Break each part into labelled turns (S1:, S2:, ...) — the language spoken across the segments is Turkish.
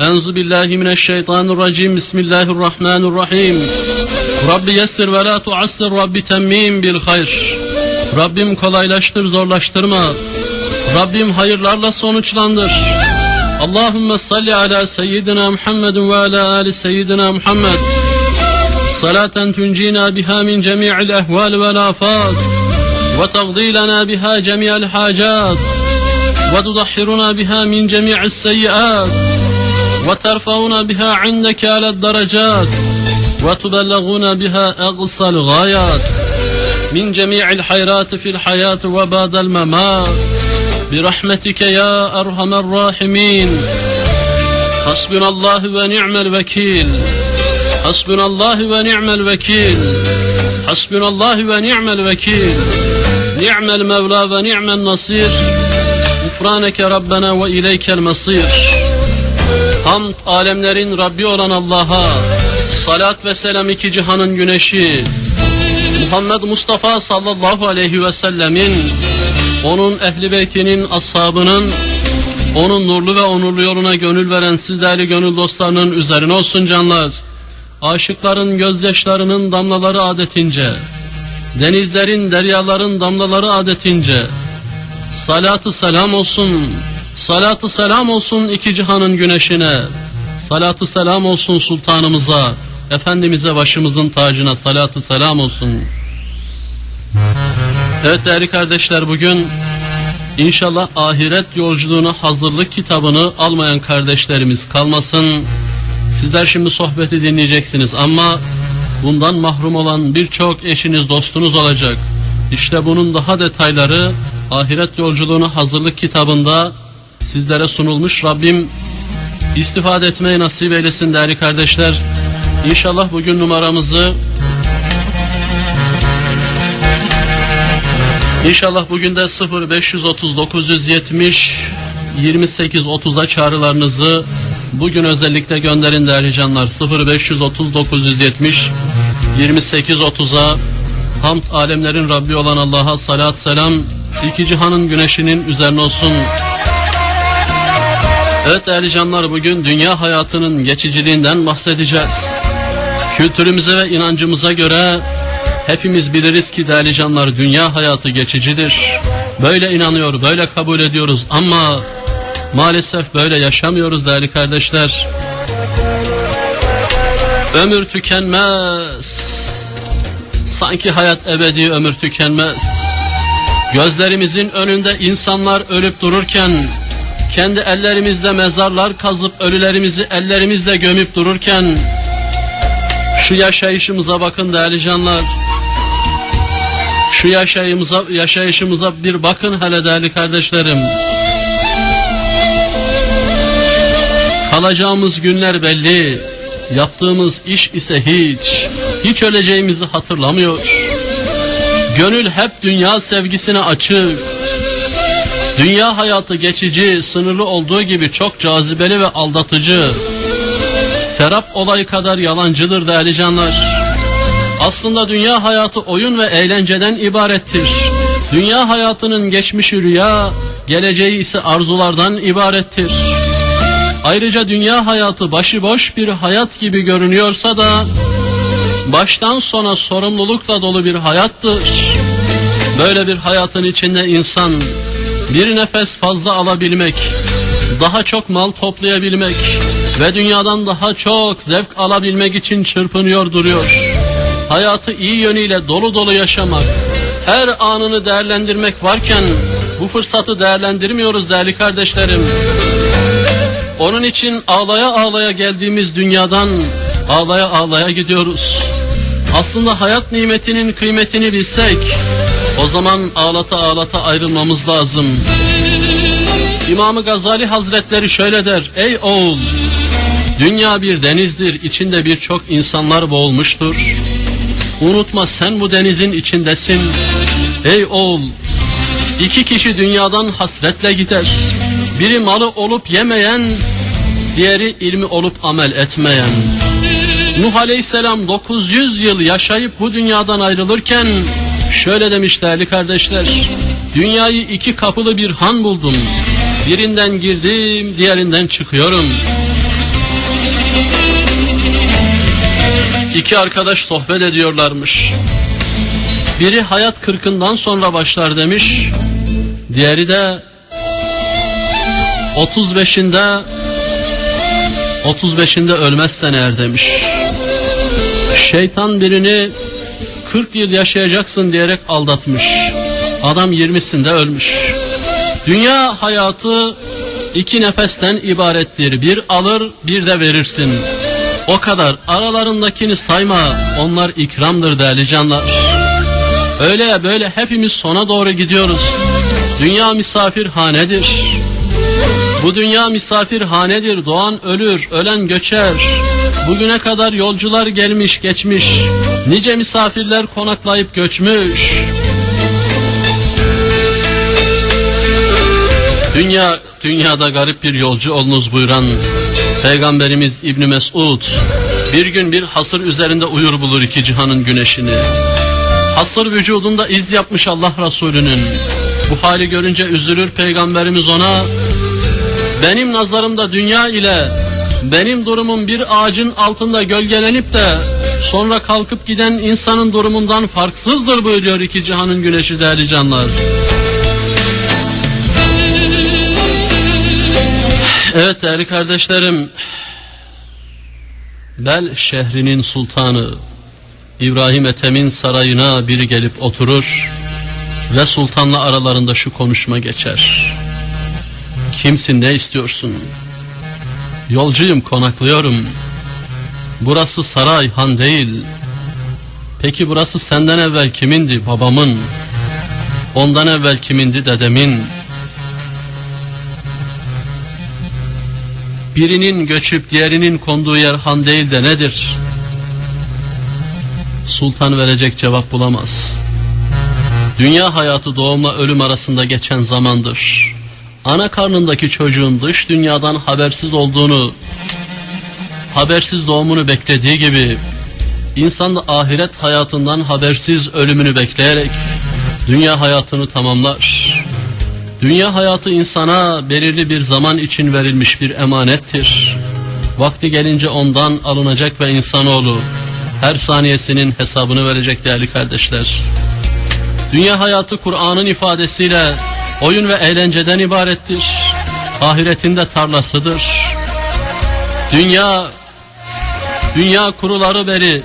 S1: Enzu billahi mineşşeytanirracim. Bismillahirrahmanirrahim. Rabbi yessir ve la tuassir. Rabbi temmim bil hayr. Rabbim kolaylaştır zorlaştırma. Rabbim hayırlarla sonuçlandır. Allahümme salli ala seyyidina Muhammedun ve ala ali seyyidina Muhammed. Salaten tuncina biha min cemi'il ehval vel afat. Ve tagdilena biha cemi'el hacat. Ve tudahhiruna biha min cemi'is seyyiat. وترفعنا بها عندك على الدرجات وتبلغنا بها أقصى الغايات من جميع الخيرات في الحياة وبعد الممات. برحمتك يا أرحم الراحمين. حسبنا الله ونعم الوكيل. حسبنا الله ونعم الوكيل. حسبنا الله ونعم الوكيل. نعم المولى ونعم النصير. غفرانك ربنا وإليك المصير. Hamd alemlerin Rabbi olan Allah'a Salat ve selam iki cihanın güneşi Muhammed Mustafa sallallahu aleyhi ve sellemin Onun ehli beytinin ashabının Onun nurlu ve onurlu yoluna gönül veren siz değerli gönül dostlarının üzerine olsun canlar. Aşıkların gözyaşlarının damlaları adetince Denizlerin, deryaların damlaları adetince Salatı selam olsun Salatı selam olsun iki cihanın güneşine Salatı selam olsun sultanımıza Efendimiz'e başımızın tacına salatı selam olsun Evet değerli kardeşler bugün İnşallah ahiret yolculuğuna hazırlık kitabını almayan kardeşlerimiz kalmasın. Sizler şimdi sohbeti dinleyeceksiniz ama bundan mahrum olan birçok eşiniz dostunuz olacak. İşte bunun daha detayları ahiret yolculuğuna hazırlık kitabında sizlere sunulmuş. Rabbim istifade etmeyi nasip eylesin değerli kardeşler. İnşallah bugün numaramızı İnşallah bugün de 0530 970 28 30'a çağrılarınızı bugün özellikle gönderin değerli canlar. 0530 970 28 30'a Hamd alemlerin Rabbi olan Allah'a salat selam iki cihanın güneşinin üzerine olsun. Evet değerli canlar bugün dünya hayatının geçiciliğinden bahsedeceğiz. Kültürümüze ve inancımıza göre hepimiz biliriz ki değerli canlar dünya hayatı geçicidir. Böyle inanıyor, böyle kabul ediyoruz ama maalesef böyle yaşamıyoruz değerli kardeşler. Ömür tükenmez. Sanki hayat ebedi ömür tükenmez. Gözlerimizin önünde insanlar ölüp dururken kendi ellerimizle mezarlar kazıp ölülerimizi ellerimizle gömüp dururken şu yaşayışımıza bakın değerli canlar. Şu yaşayışımıza, yaşayışımıza bir bakın hele değerli kardeşlerim. Kalacağımız günler belli. Yaptığımız iş ise hiç. Hiç öleceğimizi hatırlamıyor. Gönül hep dünya sevgisine açık. Dünya hayatı geçici, sınırlı olduğu gibi çok cazibeli ve aldatıcı. Serap olayı kadar yalancıdır değerli canlar. Aslında dünya hayatı oyun ve eğlenceden ibarettir. Dünya hayatının geçmişi rüya, geleceği ise arzulardan ibarettir. Ayrıca dünya hayatı başıboş bir hayat gibi görünüyorsa da baştan sona sorumlulukla dolu bir hayattır. Böyle bir hayatın içinde insan bir nefes fazla alabilmek, daha çok mal toplayabilmek ve dünyadan daha çok zevk alabilmek için çırpınıyor duruyor. Hayatı iyi yönüyle dolu dolu yaşamak, her anını değerlendirmek varken bu fırsatı değerlendirmiyoruz değerli kardeşlerim. Onun için ağlaya ağlaya geldiğimiz dünyadan ağlaya ağlaya gidiyoruz. Aslında hayat nimetinin kıymetini bilsek o zaman ağlata ağlata ayrılmamız lazım. İmam Gazali Hazretleri şöyle der. Ey oğul dünya bir denizdir içinde birçok insanlar boğulmuştur. Unutma sen bu denizin içindesin. Ey oğul iki kişi dünyadan hasretle gider. Biri malı olup yemeyen, diğeri ilmi olup amel etmeyen. Nuh Aleyhisselam 900 yıl yaşayıp bu dünyadan ayrılırken şöyle demiş değerli kardeşler. Dünyayı iki kapılı bir han buldum. Birinden girdim, diğerinden çıkıyorum. İki arkadaş sohbet ediyorlarmış. Biri hayat kırkından sonra başlar demiş. Diğeri de 35'inde 35'inde ölmezsen eğer demiş. Şeytan birini 40 yıl yaşayacaksın diyerek aldatmış. Adam 20'sinde ölmüş. Dünya hayatı iki nefesten ibarettir. Bir alır bir de verirsin. O kadar aralarındakini sayma. Onlar ikramdır değerli canlar. Öyle böyle hepimiz sona doğru gidiyoruz. Dünya misafirhanedir. Bu dünya misafirhanedir. Doğan ölür, ölen göçer. Bugüne kadar yolcular gelmiş geçmiş. Nice misafirler konaklayıp göçmüş. Dünya, dünyada garip bir yolcu olunuz buyuran Peygamberimiz İbni Mesud bir gün bir hasır üzerinde uyur bulur iki cihanın güneşini. Hasır vücudunda iz yapmış Allah Resulü'nün. Bu hali görünce üzülür Peygamberimiz ona benim nazarımda dünya ile benim durumum bir ağacın altında gölgelenip de sonra kalkıp giden insanın durumundan farksızdır buyuruyor iki cihanın güneşi değerli canlar. Evet değerli kardeşlerim, Bel şehrinin sultanı İbrahim Ethem'in sarayına biri gelip oturur ve sultanla aralarında şu konuşma geçer. Kimsin ne istiyorsun? Yolcuyum konaklıyorum. Burası saray han değil. Peki burası senden evvel kimindi babamın? Ondan evvel kimindi dedemin? Birinin göçüp diğerinin konduğu yer han değil de nedir? Sultan verecek cevap bulamaz. Dünya hayatı doğumla ölüm arasında geçen zamandır. Ana karnındaki çocuğun dış dünyadan habersiz olduğunu, habersiz doğumunu beklediği gibi, insan da ahiret hayatından habersiz ölümünü bekleyerek dünya hayatını tamamlar. Dünya hayatı insana belirli bir zaman için verilmiş bir emanettir. Vakti gelince ondan alınacak ve insanoğlu her saniyesinin hesabını verecek değerli kardeşler. Dünya hayatı Kur'an'ın ifadesiyle oyun ve eğlenceden ibarettir. Ahiretin de tarlasıdır. Dünya dünya kuruları beri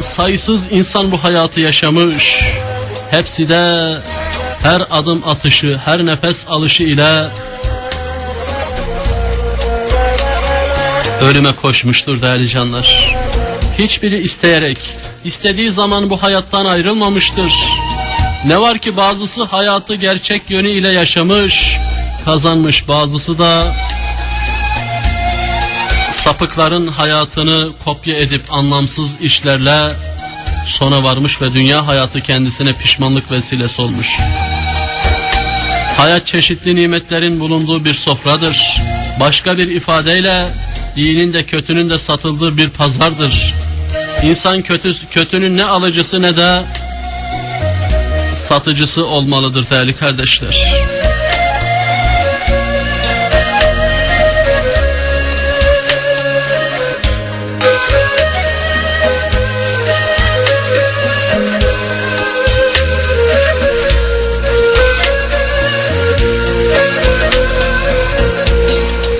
S1: sayısız insan bu hayatı yaşamış. Hepsi de her adım atışı, her nefes alışı ile ölüme koşmuştur değerli canlar. Hiçbiri isteyerek, istediği zaman bu hayattan ayrılmamıştır. Ne var ki bazısı hayatı gerçek yönü ile yaşamış, kazanmış bazısı da sapıkların hayatını kopya edip anlamsız işlerle sona varmış ve dünya hayatı kendisine pişmanlık vesilesi olmuş. Hayat çeşitli nimetlerin bulunduğu bir sofradır. Başka bir ifadeyle iyinin de kötünün de satıldığı bir pazardır. İnsan kötü, kötünün ne alıcısı ne de satıcısı olmalıdır değerli kardeşler.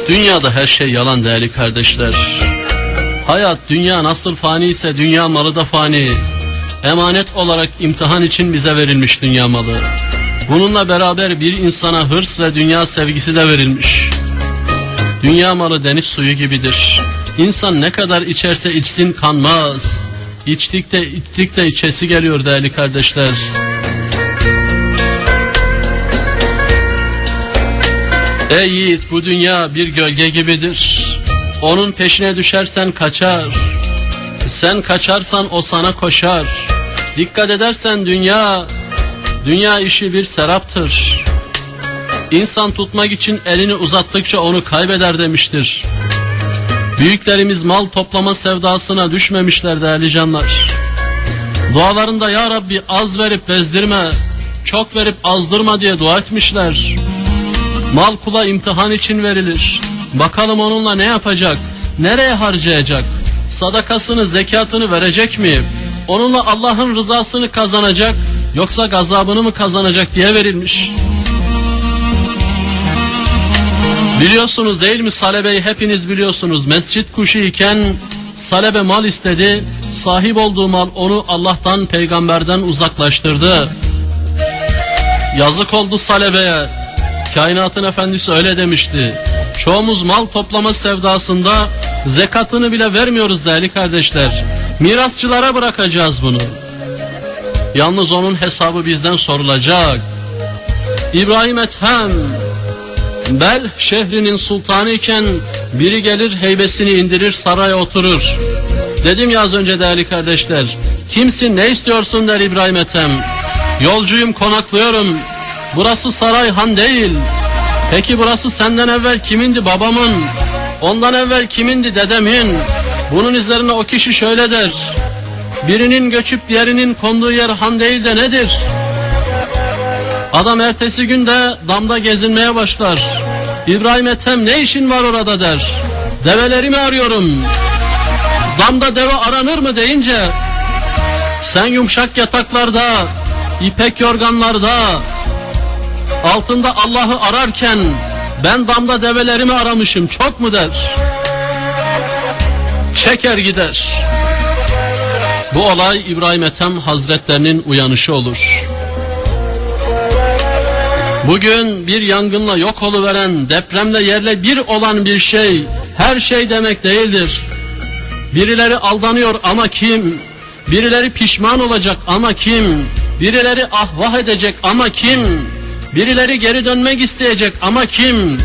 S1: Dünyada her şey yalan değerli kardeşler. Hayat dünya nasıl fani ise dünya malı da fani. Emanet olarak imtihan için bize verilmiş dünya malı. Bununla beraber bir insana hırs ve dünya sevgisi de verilmiş. Dünya malı deniz suyu gibidir. İnsan ne kadar içerse içsin kanmaz. İçtikte içtikte içesi geliyor değerli kardeşler. Ey yiğit bu dünya bir gölge gibidir. Onun peşine düşersen kaçar. Sen kaçarsan o sana koşar. Dikkat edersen dünya, dünya işi bir seraptır. İnsan tutmak için elini uzattıkça onu kaybeder demiştir. Büyüklerimiz mal toplama sevdasına düşmemişler değerli canlar. Dualarında ya Rabbi az verip bezdirme, çok verip azdırma diye dua etmişler. Mal kula imtihan için verilir. Bakalım onunla ne yapacak? Nereye harcayacak? Sadakasını, zekatını verecek mi? Onunla Allah'ın rızasını kazanacak yoksa gazabını mı kazanacak diye verilmiş. Biliyorsunuz değil mi Salebe'yi hepiniz biliyorsunuz. Mescit kuşu iken Salebe mal istedi. Sahip olduğu mal onu Allah'tan peygamberden uzaklaştırdı. Yazık oldu Salebe'ye. Kainatın efendisi öyle demişti. Çoğumuz mal toplama sevdasında zekatını bile vermiyoruz değerli kardeşler. Mirasçılara bırakacağız bunu. Yalnız onun hesabı bizden sorulacak. İbrahim Ethem Bel şehrinin sultanı iken biri gelir heybesini indirir saraya oturur. Dedim ya az önce değerli kardeşler. Kimsin ne istiyorsun der İbrahim Ethem. Yolcuyum konaklıyorum. Burası saray han değil. Peki burası senden evvel kimindi babamın? Ondan evvel kimindi dedemin? Bunun üzerine o kişi şöyle der. Birinin göçüp diğerinin konduğu yer han değil de nedir? Adam ertesi günde damda gezinmeye başlar. İbrahim Ethem ne işin var orada der. Develerimi arıyorum. Damda deve aranır mı deyince sen yumuşak yataklarda, ipek yorganlarda, altında Allah'ı ararken ben damda develerimi aramışım çok mu der. Çeker gider. Bu olay İbrahim Ethem Hazretlerinin uyanışı olur. Bugün bir yangınla yok oluveren, depremle yerle bir olan bir şey, her şey demek değildir. Birileri aldanıyor ama kim? Birileri pişman olacak ama kim? Birileri ahvah edecek ama kim? Birileri geri dönmek isteyecek ama kim?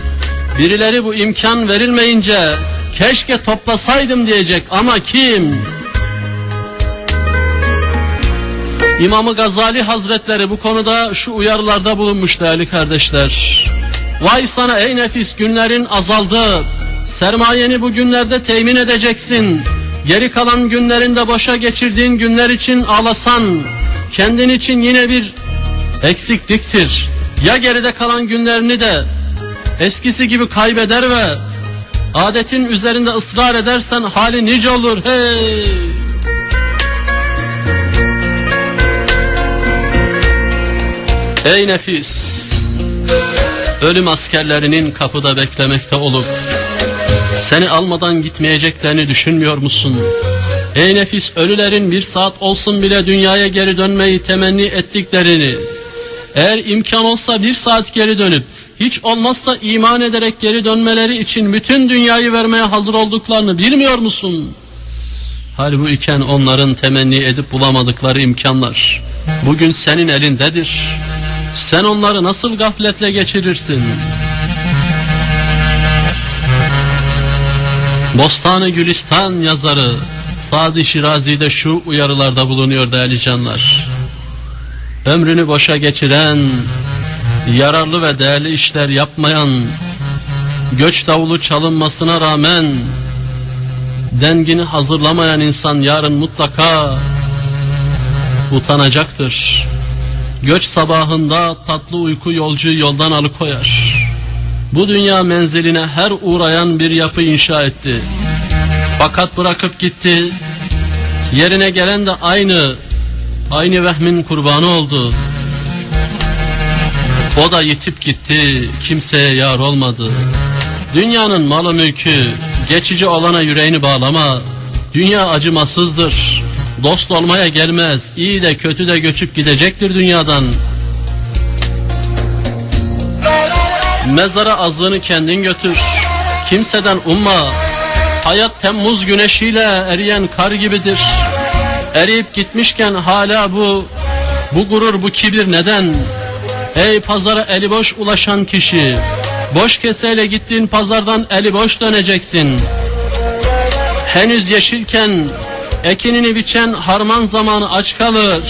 S1: Birileri bu imkan verilmeyince keşke toplasaydım diyecek ama kim? İmamı Gazali Hazretleri bu konuda şu uyarılarda bulunmuş değerli kardeşler. Vay sana ey nefis günlerin azaldı. Sermayeni bu günlerde temin edeceksin. Geri kalan günlerinde boşa geçirdiğin günler için ağlasan, kendin için yine bir eksikliktir. Ya geride kalan günlerini de eskisi gibi kaybeder ve adetin üzerinde ısrar edersen hali nice olur hey. Ey nefis! Ölüm askerlerinin kapıda beklemekte olup seni almadan gitmeyeceklerini düşünmüyor musun? Ey nefis ölülerin bir saat olsun bile dünyaya geri dönmeyi temenni ettiklerini eğer imkan olsa bir saat geri dönüp hiç olmazsa iman ederek geri dönmeleri için bütün dünyayı vermeye hazır olduklarını bilmiyor musun? Hal bu iken onların temenni edip bulamadıkları imkanlar bugün senin elindedir. Sen onları nasıl gafletle geçirirsin? Bostanı Gülistan yazarı Sadi Şirazi'de şu uyarılarda bulunuyor değerli canlar. Ömrünü boşa geçiren, yararlı ve değerli işler yapmayan, göç davulu çalınmasına rağmen dengini hazırlamayan insan yarın mutlaka utanacaktır. Göç sabahında tatlı uyku yolcuyu yoldan alıkoyar. Bu dünya menziline her uğrayan bir yapı inşa etti. Fakat bırakıp gitti. Yerine gelen de aynı, aynı vehmin kurbanı oldu. O da yitip gitti, kimseye yar olmadı. Dünyanın malı mülkü, geçici olana yüreğini bağlama. Dünya acımasızdır. Dost olmaya gelmez. İyi de kötü de göçüp gidecektir dünyadan. Mezara azığını kendin götür. Kimseden umma. Hayat Temmuz güneşiyle eriyen kar gibidir. Eriyip gitmişken hala bu bu gurur bu kibir neden? Ey pazara eli boş ulaşan kişi. Boş keseyle gittiğin pazardan eli boş döneceksin. Henüz yeşilken ekinini biçen harman zamanı aç kalır.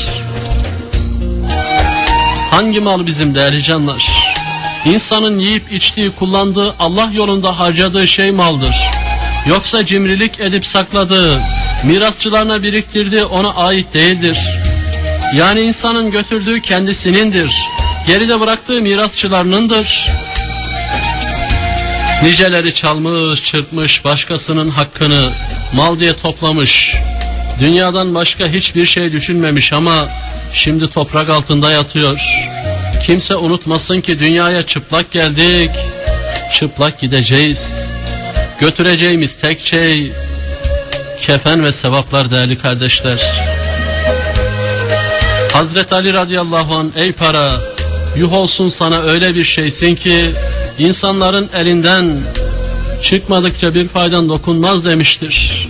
S1: Hangi mal bizim değerli canlar? İnsanın yiyip içtiği, kullandığı, Allah yolunda harcadığı şey maldır. Yoksa cimrilik edip sakladığı, mirasçılarına biriktirdiği ona ait değildir. Yani insanın götürdüğü kendisinindir. Geride bıraktığı mirasçılarınındır. Niceleri çalmış, çırpmış, başkasının hakkını mal diye toplamış. Dünyadan başka hiçbir şey düşünmemiş ama şimdi toprak altında yatıyor. Kimse unutmasın ki dünyaya çıplak geldik, çıplak gideceğiz. Götüreceğimiz tek şey kefen ve sevaplar değerli kardeşler. Hazreti Ali radıyallahu an ey para yuh olsun sana öyle bir şeysin ki insanların elinden çıkmadıkça bir faydan dokunmaz demiştir.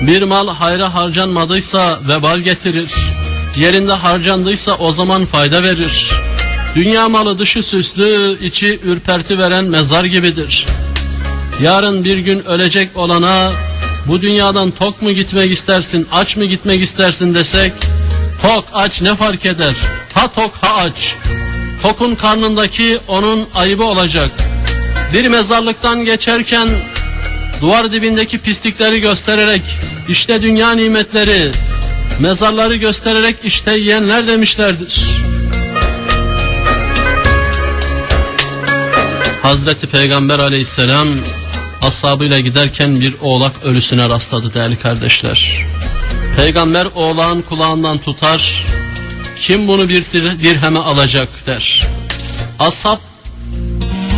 S1: Bir mal hayra harcanmadıysa vebal getirir. Yerinde harcandıysa o zaman fayda verir. Dünya malı dışı süslü, içi ürperti veren mezar gibidir. Yarın bir gün ölecek olana bu dünyadan tok mu gitmek istersin, aç mı gitmek istersin desek tok aç ne fark eder? Ha tok ha aç. Tokun karnındaki onun ayıbı olacak. Bir mezarlıktan geçerken duvar dibindeki pislikleri göstererek işte dünya nimetleri, mezarları göstererek işte yiyenler demişlerdir. Hazreti Peygamber aleyhisselam ashabıyla giderken bir oğlak ölüsüne rastladı değerli kardeşler. Peygamber oğlağın kulağından tutar, kim bunu bir dir- dirheme alacak der. Ashab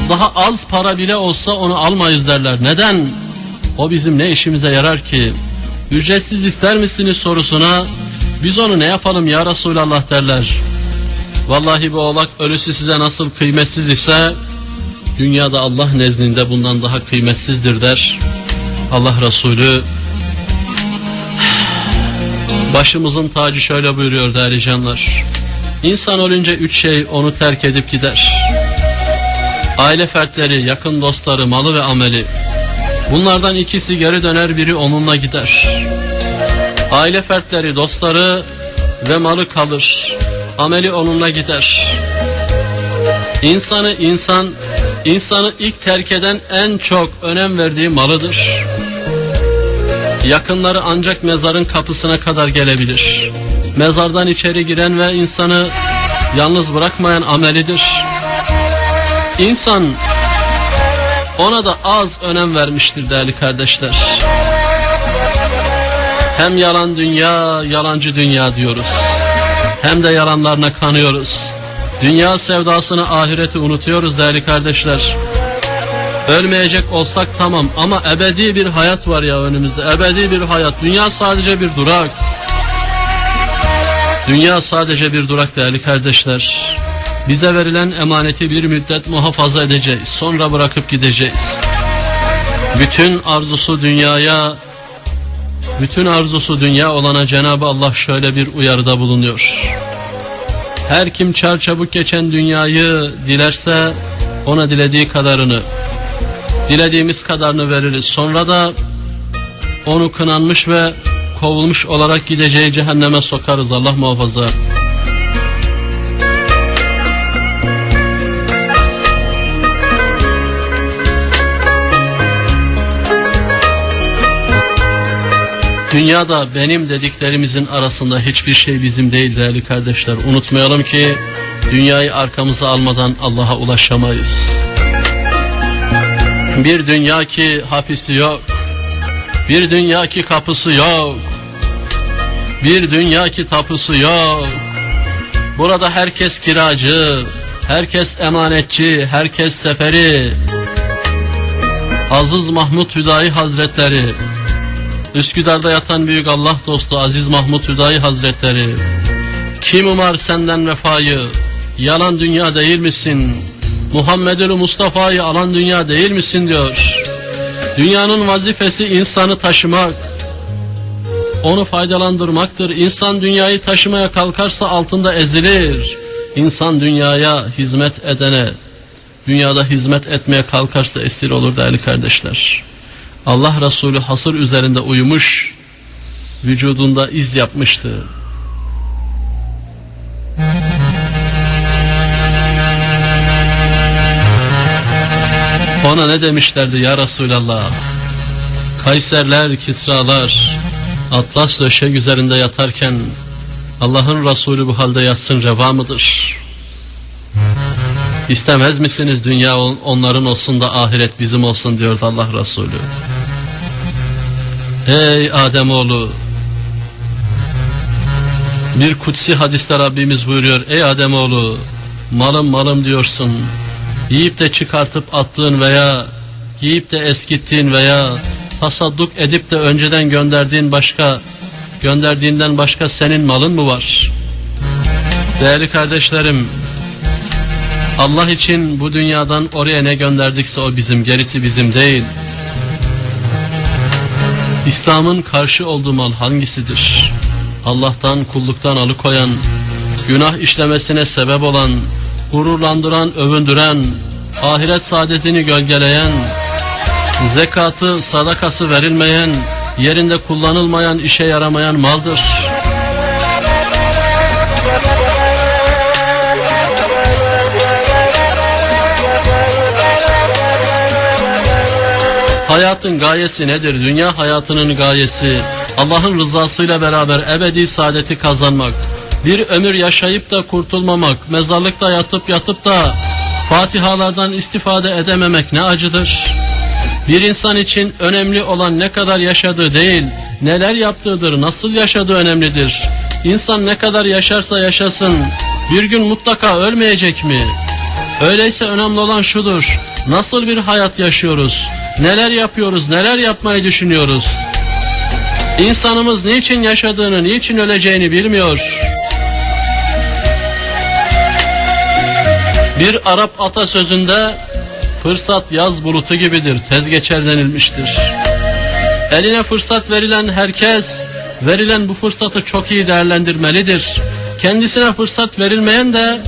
S1: daha az para bile olsa onu almayız derler. Neden? O bizim ne işimize yarar ki? Ücretsiz ister misiniz sorusuna biz onu ne yapalım ya Resulallah derler. Vallahi bu oğlak ölüsü size nasıl kıymetsiz ise dünyada Allah nezdinde bundan daha kıymetsizdir der. Allah Resulü başımızın tacı şöyle buyuruyor değerli canlar. İnsan ölünce üç şey onu terk edip gider. Aile fertleri, yakın dostları, malı ve ameli. Bunlardan ikisi geri döner biri onunla gider. Aile fertleri, dostları ve malı kalır. Ameli onunla gider. İnsanı insan, insanı ilk terk eden en çok önem verdiği malıdır. Yakınları ancak mezarın kapısına kadar gelebilir. Mezardan içeri giren ve insanı yalnız bırakmayan amelidir. İnsan ona da az önem vermiştir değerli kardeşler. Hem yalan dünya, yalancı dünya diyoruz. Hem de yalanlarına kanıyoruz. Dünya sevdasını, ahireti unutuyoruz değerli kardeşler. Ölmeyecek olsak tamam ama ebedi bir hayat var ya önümüzde. Ebedi bir hayat. Dünya sadece bir durak. Dünya sadece bir durak değerli kardeşler. Bize verilen emaneti bir müddet muhafaza edeceğiz. Sonra bırakıp gideceğiz. Bütün arzusu dünyaya, bütün arzusu dünya olana Cenab-ı Allah şöyle bir uyarıda bulunuyor. Her kim çarçabuk geçen dünyayı dilerse ona dilediği kadarını, dilediğimiz kadarını veririz. Sonra da onu kınanmış ve kovulmuş olarak gideceği cehenneme sokarız Allah muhafaza. Dünyada benim dediklerimizin arasında hiçbir şey bizim değil değerli kardeşler. Unutmayalım ki dünyayı arkamıza almadan Allah'a ulaşamayız. Bir dünya ki hapisi yok. Bir dünya ki kapısı yok. Bir dünya ki tapusu yok. Burada herkes kiracı, herkes emanetçi, herkes seferi. Aziz Mahmut Hüdayi Hazretleri, Üsküdar'da yatan büyük Allah dostu Aziz Mahmut Hüdayi Hazretleri, kim umar senden vefayı, yalan dünya değil misin? Muhammedül Mustafa'yı alan dünya değil misin diyor. Dünyanın vazifesi insanı taşımak, onu faydalandırmaktır. İnsan dünyayı taşımaya kalkarsa altında ezilir. İnsan dünyaya hizmet edene, dünyada hizmet etmeye kalkarsa esir olur değerli kardeşler. Allah Resulü hasır üzerinde uyumuş, vücudunda iz yapmıştı. Ona ne demişlerdi ya Resulallah? Kayserler, Kisralar, Atlas döşek üzerinde yatarken Allah'ın Resulü bu halde yatsın reva mıdır? İstemez misiniz dünya on- onların olsun da ahiret bizim olsun diyordu Allah Resulü. Ey Ademoğlu bir kutsi hadiste Rabbimiz buyuruyor Ey Ademoğlu malım malım diyorsun yiyip de çıkartıp attığın veya yiyip de eskittiğin veya tasadduk edip de önceden gönderdiğin başka gönderdiğinden başka senin malın mı var? Değerli kardeşlerim Allah için bu dünyadan oraya ne gönderdikse o bizim gerisi bizim değil. İslam'ın karşı olduğu mal hangisidir? Allah'tan kulluktan alıkoyan, günah işlemesine sebep olan, gururlandıran, övündüren, ahiret saadetini gölgeleyen, zekatı, sadakası verilmeyen, yerinde kullanılmayan, işe yaramayan maldır. Hayatın gayesi nedir? Dünya hayatının gayesi Allah'ın rızasıyla beraber ebedi saadeti kazanmak. Bir ömür yaşayıp da kurtulmamak, mezarlıkta yatıp yatıp da fatihalardan istifade edememek ne acıdır. Bir insan için önemli olan ne kadar yaşadığı değil, neler yaptığıdır, nasıl yaşadığı önemlidir. İnsan ne kadar yaşarsa yaşasın, bir gün mutlaka ölmeyecek mi? Öyleyse önemli olan şudur, nasıl bir hayat yaşıyoruz, neler yapıyoruz, neler yapmayı düşünüyoruz. İnsanımız niçin yaşadığını, niçin öleceğini bilmiyor. Bir Arap atasözünde fırsat yaz bulutu gibidir, tez geçer denilmiştir. Eline fırsat verilen herkes, verilen bu fırsatı çok iyi değerlendirmelidir. Kendisine fırsat verilmeyen de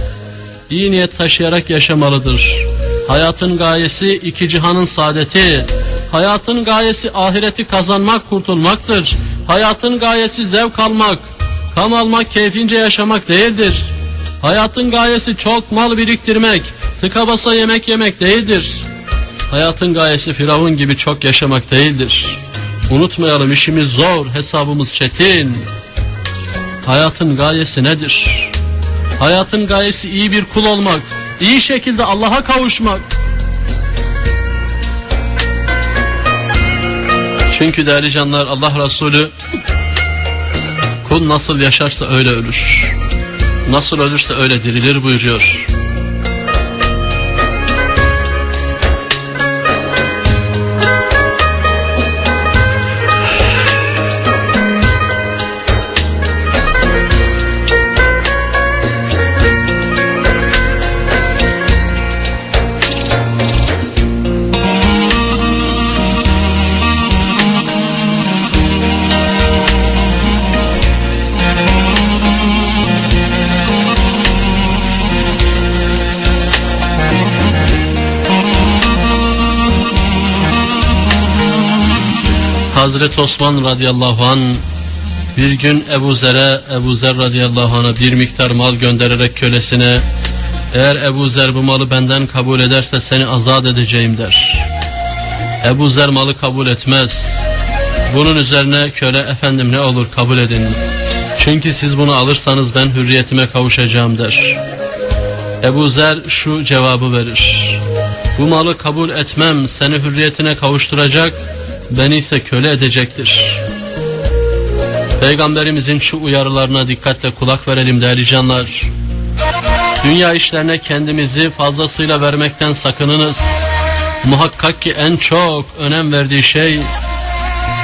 S1: iyi niyet taşıyarak yaşamalıdır. Hayatın gayesi iki cihanın saadeti. Hayatın gayesi ahireti kazanmak, kurtulmaktır. Hayatın gayesi zevk almak, kam almak, keyfince yaşamak değildir. Hayatın gayesi çok mal biriktirmek, tıka basa yemek yemek değildir. Hayatın gayesi Firavun gibi çok yaşamak değildir. Unutmayalım işimiz zor, hesabımız çetin. Hayatın gayesi nedir? Hayatın gayesi iyi bir kul olmak, iyi şekilde Allah'a kavuşmak. Çünkü değerli canlar Allah Resulü kul nasıl yaşarsa öyle ölür. Nasıl ölürse öyle dirilir buyuruyor. Hazreti Osman radıyallahu an bir gün Ebu Zer'e Ebu Zer radıyallahu anh'a bir miktar mal göndererek kölesine eğer Ebu Zer bu malı benden kabul ederse seni azat edeceğim der. Ebu Zer malı kabul etmez. Bunun üzerine köle efendim ne olur kabul edin. Çünkü siz bunu alırsanız ben hürriyetime kavuşacağım der. Ebu Zer şu cevabı verir. Bu malı kabul etmem seni hürriyetine kavuşturacak beni ise köle edecektir. Peygamberimizin şu uyarılarına dikkatle kulak verelim değerli canlar. Dünya işlerine kendimizi fazlasıyla vermekten sakınınız. Muhakkak ki en çok önem verdiği şey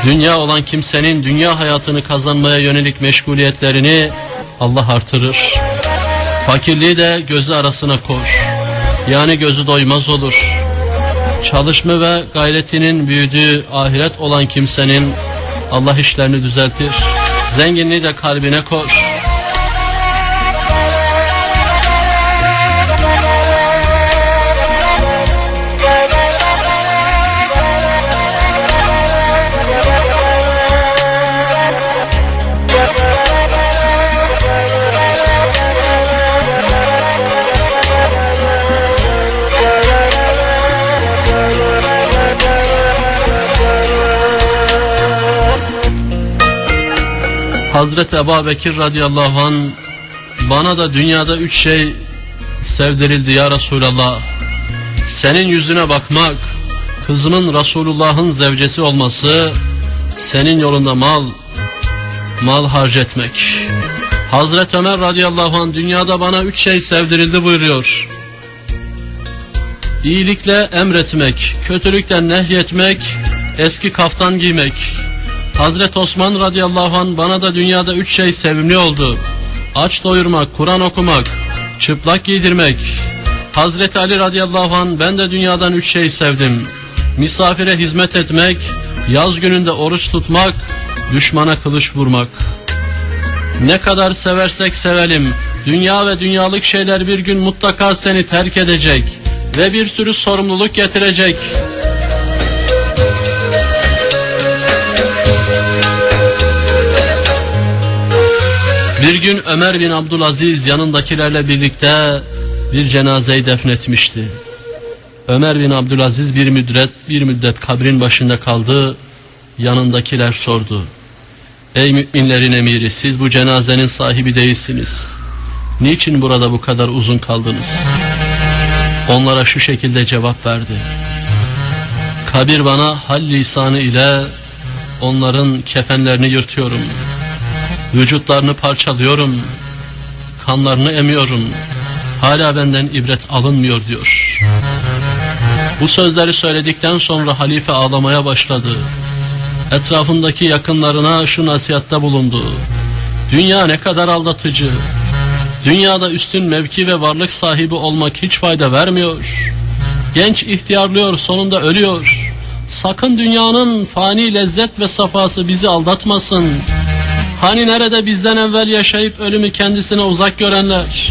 S1: dünya olan kimsenin dünya hayatını kazanmaya yönelik meşguliyetlerini Allah artırır. Fakirliği de gözü arasına koş. Yani gözü doymaz olur. Çalışma ve gayretinin büyüdüğü ahiret olan kimsenin Allah işlerini düzeltir. Zenginliği de kalbine koş. Hazreti Ebu Bekir radıyallahu an bana da dünyada üç şey sevdirildi ya Resulallah. Senin yüzüne bakmak, kızımın Resulullah'ın zevcesi olması, senin yolunda mal, mal harcetmek. Hazreti Ömer radıyallahu anh dünyada bana üç şey sevdirildi buyuruyor. İyilikle emretmek, kötülükten nehyetmek, eski kaftan giymek. Hazreti Osman radıyallahu anh bana da dünyada üç şey sevimli oldu. Aç doyurmak, Kur'an okumak, çıplak giydirmek. Hazreti Ali radıyallahu anh ben de dünyadan üç şey sevdim. Misafire hizmet etmek, yaz gününde oruç tutmak, düşmana kılıç vurmak. Ne kadar seversek sevelim, dünya ve dünyalık şeyler bir gün mutlaka seni terk edecek ve bir sürü sorumluluk getirecek. Gün Ömer bin Abdülaziz yanındakilerle birlikte bir cenazeyi defnetmişti. Ömer bin Abdülaziz bir müddet bir müddet kabrin başında kaldı. Yanındakiler sordu. Ey müminlerin emiri siz bu cenazenin sahibi değilsiniz. Niçin burada bu kadar uzun kaldınız? Onlara şu şekilde cevap verdi. Kabir bana hal lisanı ile onların kefenlerini yırtıyorum. Vücutlarını parçalıyorum. Kanlarını emiyorum. Hala benden ibret alınmıyor diyor. Bu sözleri söyledikten sonra halife ağlamaya başladı. Etrafındaki yakınlarına şu nasihatte bulundu. Dünya ne kadar aldatıcı. Dünyada üstün mevki ve varlık sahibi olmak hiç fayda vermiyor. Genç ihtiyarlıyor sonunda ölüyor. Sakın dünyanın fani lezzet ve safası bizi aldatmasın. Hani nerede bizden evvel yaşayıp ölümü kendisine uzak görenler?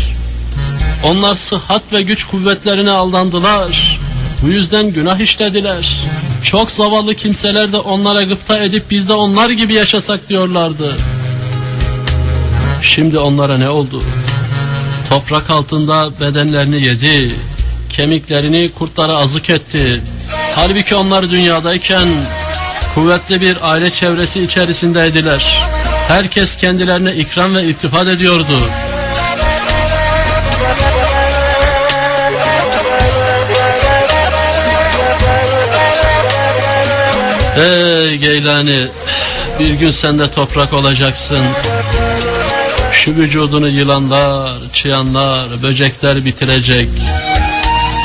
S1: Onlar sıhhat ve güç kuvvetlerine aldandılar. Bu yüzden günah işlediler. Çok zavallı kimseler de onlara gıpta edip biz de onlar gibi yaşasak diyorlardı. Şimdi onlara ne oldu? Toprak altında bedenlerini yedi, kemiklerini kurtlara azık etti. Halbuki onlar dünyadayken kuvvetli bir aile çevresi içerisindeydiler. Herkes kendilerine ikram ve iltifat ediyordu. Ey Geylani bir gün sen de toprak olacaksın. Şu vücudunu yılanlar, çıyanlar, böcekler bitirecek.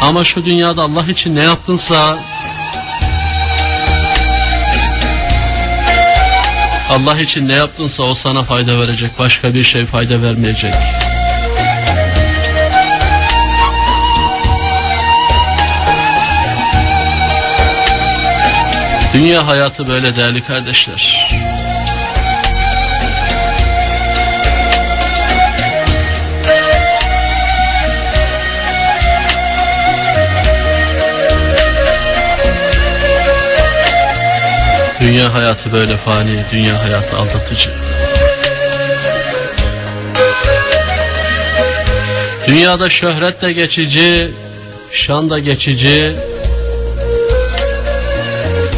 S1: Ama şu dünyada Allah için ne yaptınsa Allah için ne yaptınsa o sana fayda verecek. Başka bir şey fayda vermeyecek. Dünya hayatı böyle değerli kardeşler. Dünya hayatı böyle fani, dünya hayatı aldatıcı. Dünyada şöhret de geçici, şan da geçici,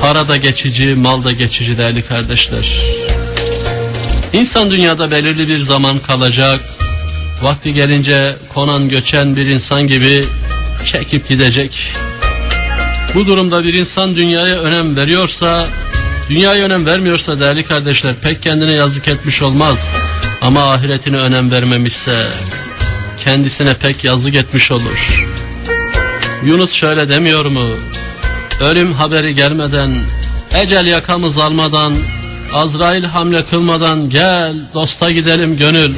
S1: para da geçici, mal da geçici değerli kardeşler. İnsan dünyada belirli bir zaman kalacak, vakti gelince konan göçen bir insan gibi çekip gidecek. Bu durumda bir insan dünyaya önem veriyorsa Dünyaya önem vermiyorsa değerli kardeşler pek kendine yazık etmiş olmaz. Ama ahiretine önem vermemişse kendisine pek yazık etmiş olur. Yunus şöyle demiyor mu? Ölüm haberi gelmeden, ecel yakamız almadan, Azrail hamle kılmadan gel dosta gidelim gönül.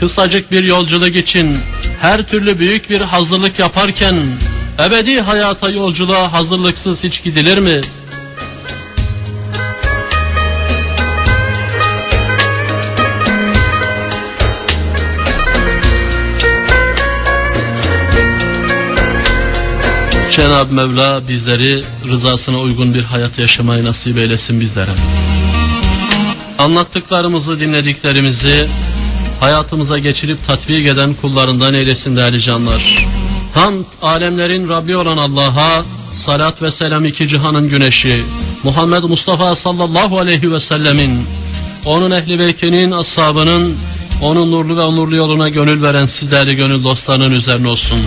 S1: Kısacık bir yolculuk için her türlü büyük bir hazırlık yaparken ebedi hayata yolculuğa hazırlıksız hiç gidilir mi?'' Cenab-ı Mevla bizleri rızasına uygun bir hayat yaşamayı nasip eylesin bizlere. Anlattıklarımızı, dinlediklerimizi hayatımıza geçirip tatbik eden kullarından eylesin değerli canlar. Hamd alemlerin Rabbi olan Allah'a, salat ve selam iki cihanın güneşi, Muhammed Mustafa sallallahu aleyhi ve sellemin, onun ehli beytinin, ashabının Onun nurlu ve onurlu yoluna gönül veren sizlerle gönül dostlarının üzerine olsun.